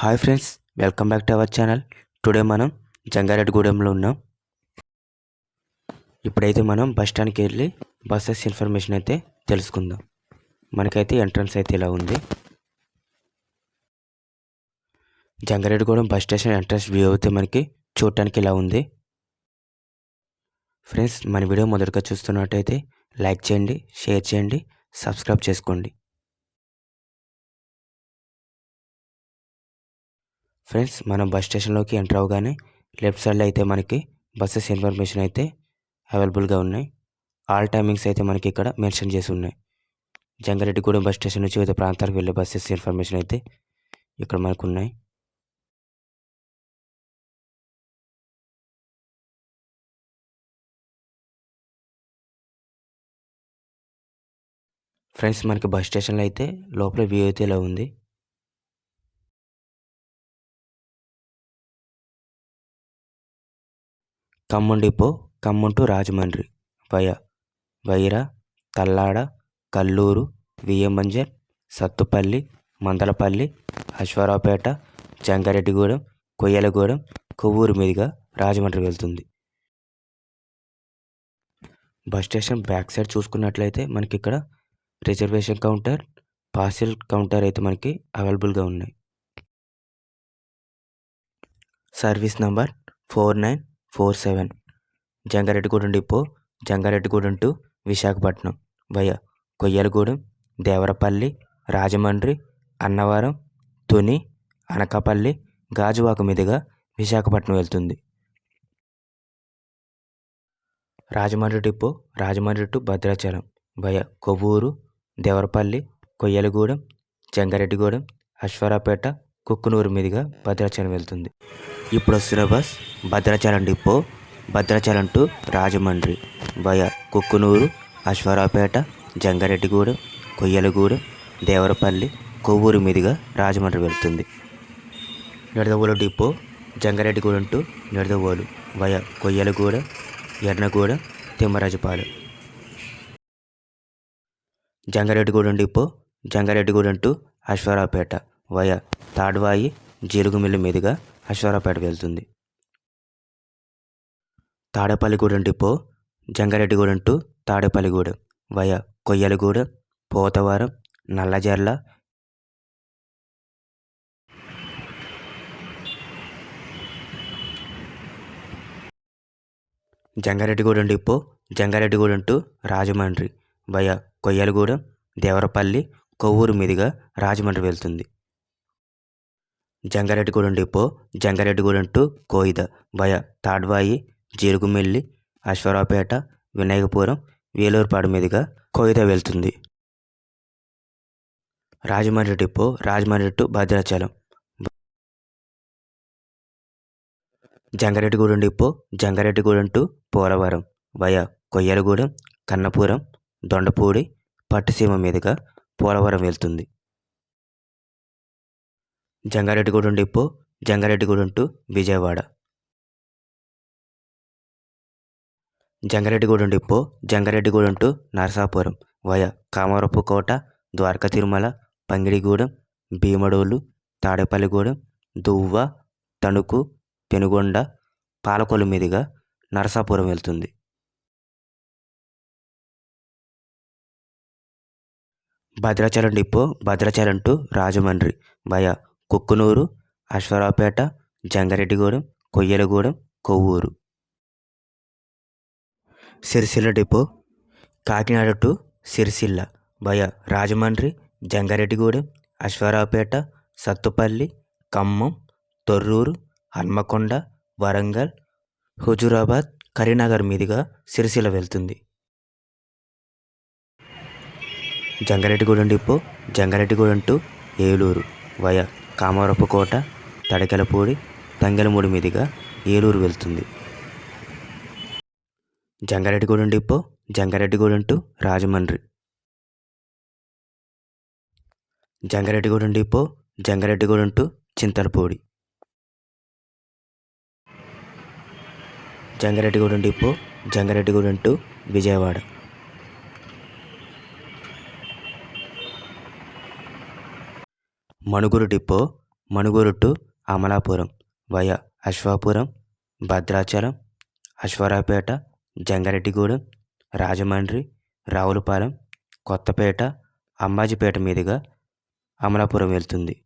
Hi friends welcome back to our channel today మనం జంగారెడ్డిగూడెంలో ఉన్నాం. ఇప్పుడైతే మనం బస్ స్టాండ్కి వెళ్ళి బస్సెస్ ఇన్ఫర్మేషన్ అయితే తెలుసుకుందాం. మనకైతే ఎంట్రన్స్ అయితే ఇలా ఉంది. Jangareddygudem bus station entrance view అయితే మనకి చూడటానికి ఇలా ఉంది. ఫ్రెండ్స్ మన వీడియో మొదటగా చూస్తున్నట్టయితే లైక్ చేయండి షేర్ చేయండి సబ్స్క్రైబ్ చేసుకోండి. ఫ్రెండ్స్ మనం బస్ స్టేషన్లోకి ఎంటర్ అవగానే లెఫ్ట్ సైడ్లో అయితే మనకి బస్సెస్ ఇన్ఫర్మేషన్ అయితే అవైలబుల్గా ఉన్నాయి. ఆల్ టైమింగ్స్ అయితే మనకి ఇక్కడ మెన్షన్ చేసి ఉన్నాయి. జంగారెడ్డిగూడెం బస్ స్టేషన్ నుంచి వివిధ ప్రాంతాలకు వెళ్ళే బస్సెస్ ఇన్ఫర్మేషన్ అయితే ఇక్కడ మనకు ఉన్నాయి ఫ్రెండ్స్ మనకి బస్ స్టేషన్లో అయితే లోపల వ్యూ అయితే ఇలా ఉంది. Khammam depot Khammam to Rajahmundry. Via Wyra Tallada Kalluru Viyyamanjar Sathupalli Mandalapalli Aswaraopeta Jangareddygudem Koyyalagudem Kovvur మీదుగా రాజమండ్రి వెళ్తుంది. బస్ స్టేషన్ బ్యాక్ సైడ్ చూసుకున్నట్లయితే మనకి ఇక్కడ రిజర్వేషన్ కౌంటర్ పార్సిల్ కౌంటర్ అయితే మనకి అవైలబుల్గా ఉన్నాయి. Service number four nine four seven. Jangareddygudem depot Jangareddygudem to Visakhapatnam. Via Koyyalagudem Devarapalli Rajahmundry Annavaram Tuni Anakapalli Gajuwaka మీదుగా విశాఖపట్నం వెళ్తుంది. Rajahmundry depot Rajahmundry to Bhadrachalam. Via Kovvur Devarapalli Koyyalagudem Jangareddygudem Aswaraopeta Kukkunur మీదుగా భద్రాచలం వెళ్తుంది. ఇప్పుడు వస్తున్న bus Bhadrachalam depot Bhadrachalam to Rajahmundry via Kukkunuru Aswaraopeta Jangareddygudem Koyyalagudem Devarapalli Kovvur మీదుగా రాజమండ్రి వెళ్తుంది. Nidadavolu depot Jangareddygudem to Nidadavolu via Koyyalagudem Ernagudem Thimmarajupalem. Jangareddygudem depot Jangareddygudem to Aswaraopeta via Tadvai Jeelugumilli మీదుగా అశ్వారాపేట వెళ్తుంది. Tadepalligudem depot Jangareddygudem to Tadepalligudem. Via Koyyalagudem Pothavaram Nallajerla Jangareddygudem depot Jangareddygudem to Rajahmundry. Via Koyyalagudem Devarapalli Kovvur మీదుగా రాజమండ్రి వెళ్తుంది. Jangareddygudem depot Jangareddygudem to Koida via Tadvai Jeelugumilli Aswaraopeta Vinayakapuram Velerupadu మీదుగా కోయిద వెళ్తుంది. Rajahmundry depot Rajahmundry to Bhadrachalam. Jangareddygudem depot Jangareddygudem to Polavaram. Via Koyyalagudem Kannapuram Dondapudi Pattiseema మీదుగా పోలవరం వెళ్తుంది. Jangareddygudem depot Jangareddygudem to Vijayawada. Jangareddygudem depot Jangareddygudem to Narasapuram via Kamavarapukota Dwaraka Tirumala Pangidigudem Bhimadole Tadepalligudem Duvva Tanuku Penugonda Palakollu మీదుగా నరసాపురం వెళ్తుంది. Bhadrachalam depot Bhadrachalam to Rajahmundry via Kukkunuru Aswaraopeta Jangareddygudem Koyyalagudem Kovvur. Sircilla depot Kakinada to Sircilla. Via Rajahmundry Jangareddygudem Aswaraopeta Sathupalli Khammam Thorrur Hanamkonda Warangal Huzurabad Karimnagar మీదుగా సిరిసిల్ల వెళ్తుంది. Jangareddygudem depot Jangareddygudem to Eluru. Via Kamavarapukota Tadikalapudi Tangellamudi మీదుగా ఏలూరు వెళ్తుంది. Jangareddygudem depot Jangareddygudem to Rajahmundry. Jangareddygudem depot Jangareddygudem to Chintalapudi. Jangareddygudem depot Jangareddygudem to Vijayawada. Manuguru depot Manuguru to Amalapuram. Via Aswapuram Bhadrachalam Aswaraopeta Jangareddygudem Rajahmundry Ravulapalem Kothapeta Ambajipeta మీదుగా అమలాపురం వెళ్తుంది.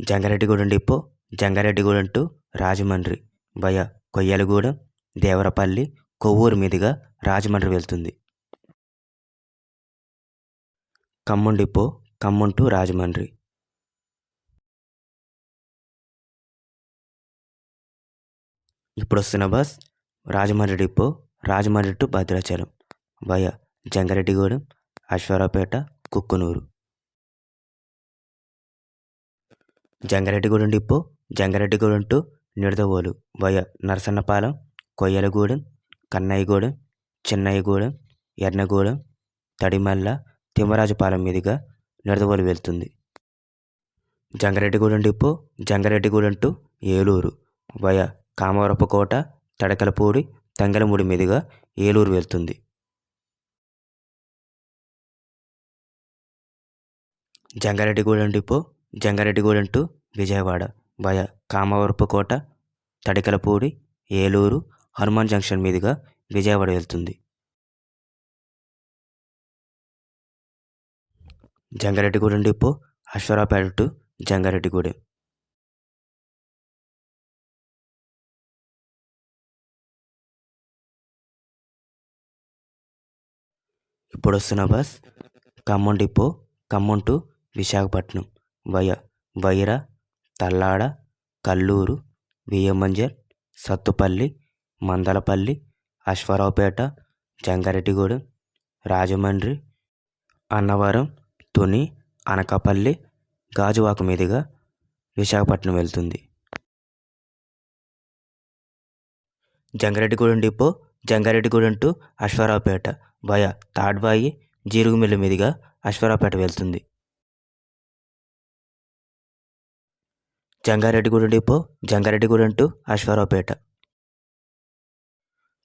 Jangareddygudem depot Jangareddygudem to Rajahmundry. Via Koyyalagudem Devarapalli Kovvur మీదుగా రాజమండ్రి వెళ్తుంది. Khammam depot Khammam to Rajahmundry. ఇప్పుడు వస్తున్న bus Rajahmundry depot Rajahmundry to Bhadrachalam via Jangareddygudem Aswaraopeta Kukkunur. Jangareddygudem depot Jangareddygudem to Nidadavole via Narasannapalem Koyyalagudem Kannayyagudem Chinnayyagudem Yernagudem Tadimalla Thimmarajupalem మీదుగా నిడదవోలు వెళ్తుంది. Jangareddygudem depot Jangareddygudem to Eluru via Kamavarapukota Tadikalapudi Tangellamudi మీదుగా ఏలూరు వెళ్తుంది. Jangareddygudem depot Jangareddygudem to Vijayawada via Kamavarapukota Tadikalapudi Eluru Hanuman junction మీదుగా విజయవాడ వెళ్తుంది. Jangareddygudem depot Aswaraopeta to Jangareddygudem. ఇప్పుడు వస్తున్న bus Khammam depot Khammam to Visakhapatnam. Via Wyra Tallada Kalluru Viyyamanjar Sathupalli Mandalapalli Aswaraopeta Jangareddygudem Rajahmundry Annavaram Tuni Anakapalli Gajuwaka మీదుగా విశాఖపట్నం వెళ్తుంది. Jangareddygudem depot Jangareddygudem to Aswaraopeta via Tadvai Jeelugumilli మీదుగా అశ్వారావుపేట వెళ్తుంది. Jangareddygudem depot Jangareddygudem to Aswaraopeta.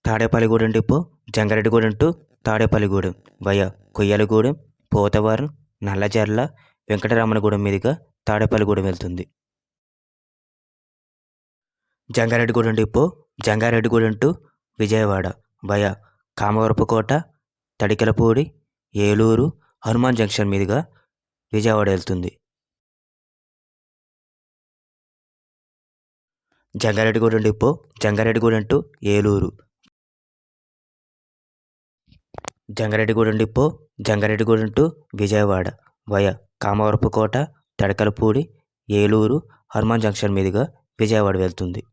Tadepalligudem depot Jangareddygudem to Tadepalligudem via Koyyalagudem Pothavaram Nallajerla Venkataramanagudem మీదుగా తాడేపల్లిగూడెం వెళ్తుంది. Jangareddygudem depot Jangareddygudem to Vijayawada via Kamavarapukota Tadikalapudi Eluru Hanuman junction మీదుగా విజయవాడ వెళ్తుంది. Jangareddygudem depot Jangareddygudem to Eluru. Jangareddygudem depot Jangareddygudem to Vijayawada via Kamavarapukota Tadikalapudi Eluru Hanuman junction మీదుగా విజయవాడ వెళ్తుంది.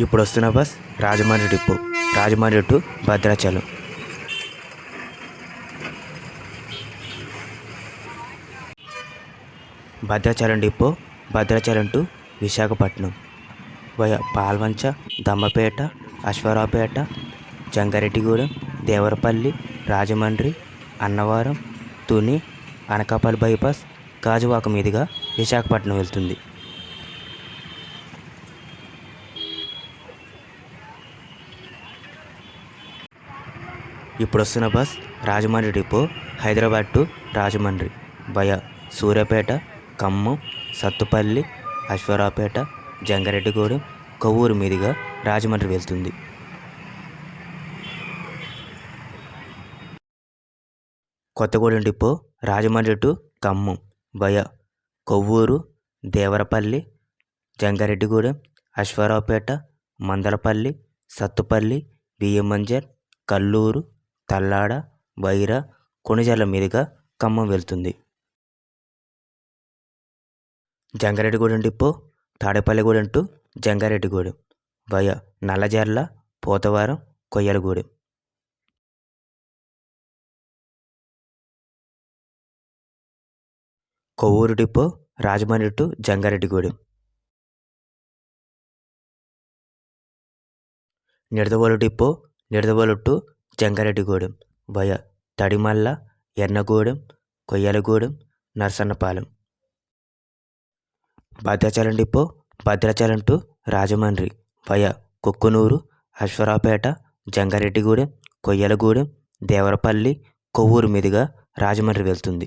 ఇప్పుడు వస్తున్న bus Rajahmundry depot Rajahmundry to Bhadrachalam. Bhadrachalam depot Bhadrachalam to Visakhapatnam. Palvancha Dammapeta Aswaraopeta Jangareddygudem Devarapalli Rajahmundry Annavaram Tuni Anakapalli bypass Gajuwaka మీదుగా విశాఖపట్నం వెళ్తుంది. ఇప్పుడు వస్తున్న bus Rajahmundry depot Hyderabad to Rajahmundry. Via Suryapet Khammam Sathupalli Aswaraopeta Jangareddygudem Kovvur మీదుగా రాజమండ్రి వెళ్తుంది. Kothagudem depot Rajahmundry to Khammam via Kovvur Devarapalli Jangareddygudem Aswaraopeta Mandalapalli Sathupalli బియ్యమంజర్ Kalluru Tallada Wyra Konijerla మీదుగా ఖమ్మం వెళ్తుంది. Jangareddygudem depot Tadepalligudem to Jangareddygudem via Nallajerla Pothavaram Koyyalagudem. Kovvur depot Rajahmundry to Jangareddygudem. Nidadavolu depot Nidadavolu to Jangareddygudem. Via Tadimalla Ernagudem Koyyalagudem Narasannapalem. Bhadrachalam depot Bhadrachalam to Rajahmundry via Kukkunuru Aswaraopeta Jangareddygudem Koyyalagudem Devarapalli Kovvur మీదుగా రాజమండ్రి వెళ్తుంది.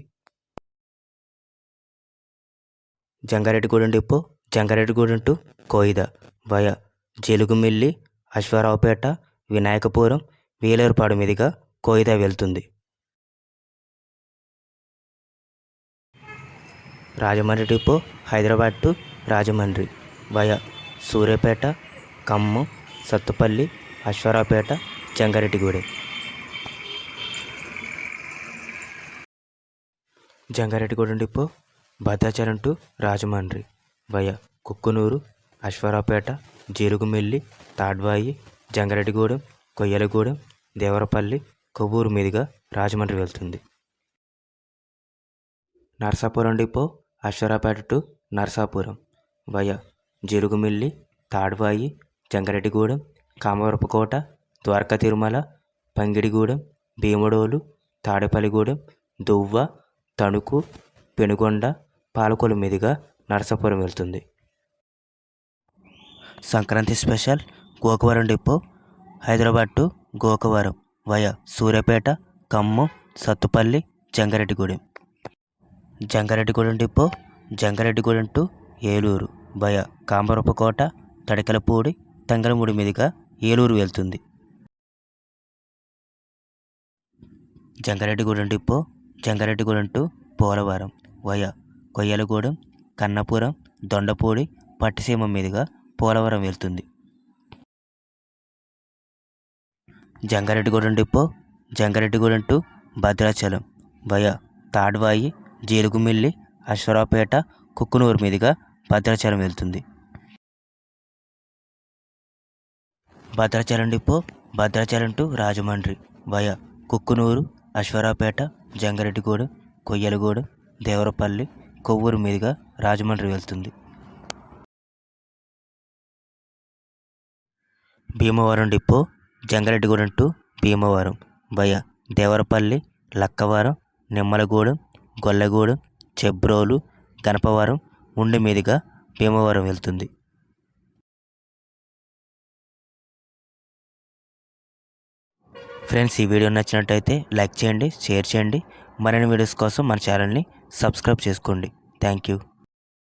Jangareddygudem depot Jangareddygudem to Koida via Jeelugumilli Aswaraopeta Vinayakapuram Velerupadu మీదుగా కోయిద వెళ్తుంది. Rajahmundry depot Hyderabad to Rajahmundry. Via Suryapet Khammam Sathupalli Aswaraopeta Jangareddygudem. Jangareddygudem depot Bhadrachalam to Rajahmundry. Via Kukkunuru Aswaraopeta Jeelugumilli Tadvai Jangareddygudem Koyyalagudem Devarapalli Kovvur మీదుగా రాజమండ్రి వెళ్తుంది. Narsapuram depot Aswaraopeta to Narsapuram via Jeelugumilli Tadvai Jangareddygudem Kamavarapukota Dwaraka Tirumala Pangidigudem Bhimadolu Tadepalligudem Duvva Tanuku Penugonda Palakollu మీదుగా నరసాపురం వెళ్తుంది. Sankranti special Gokavaram depot Hyderabad to Gokavaram via Suryapet Khammam Sathupalli Jangareddygudem. Jangareddygudem depot Jangareddygudem to Eluru. Via Kamavarapukota Tadikalapudi Tangellamudi మీదుగా ఏలూరు వెళ్తుంది. Jangareddygudem depot Jangareddygudem to Polavaram. Via Koyyalagudem Kannapuram Dondapudi Pattiseema మీదుగా పోలవరం వెళ్తుంది. Jangareddygudem depot Jangareddygudem to Bhadrachalam. Via Tadvai Jeelugumilli Aswaraopeta Kukkunuru మీదుగా భద్రాచలం వెళ్తుంది. Bhadrachalam depot Bhadrachalam to Rajahmundry via Kukkunuru Aswaraopeta Jangareddygudem Koyyalagudem Devarapalli Kovvur మీదుగా రాజమండ్రి వెళ్తుంది. Bhimavaram depot Jangareddygudem to Bhimavaram via Devarapalli Lakkavaram Nimmalagudem Gollagudem Chebrolu Ganapavaram Undi మీదుగా భీమవరం వెళ్తుంది. Friends ఈ video నచ్చినట్టయితే like చేయండి share చేయండి. మరిన్ని వీడియోస్ కోసం మన ఛానల్ని సబ్స్క్రైబ్ చేసుకోండి. Thank you.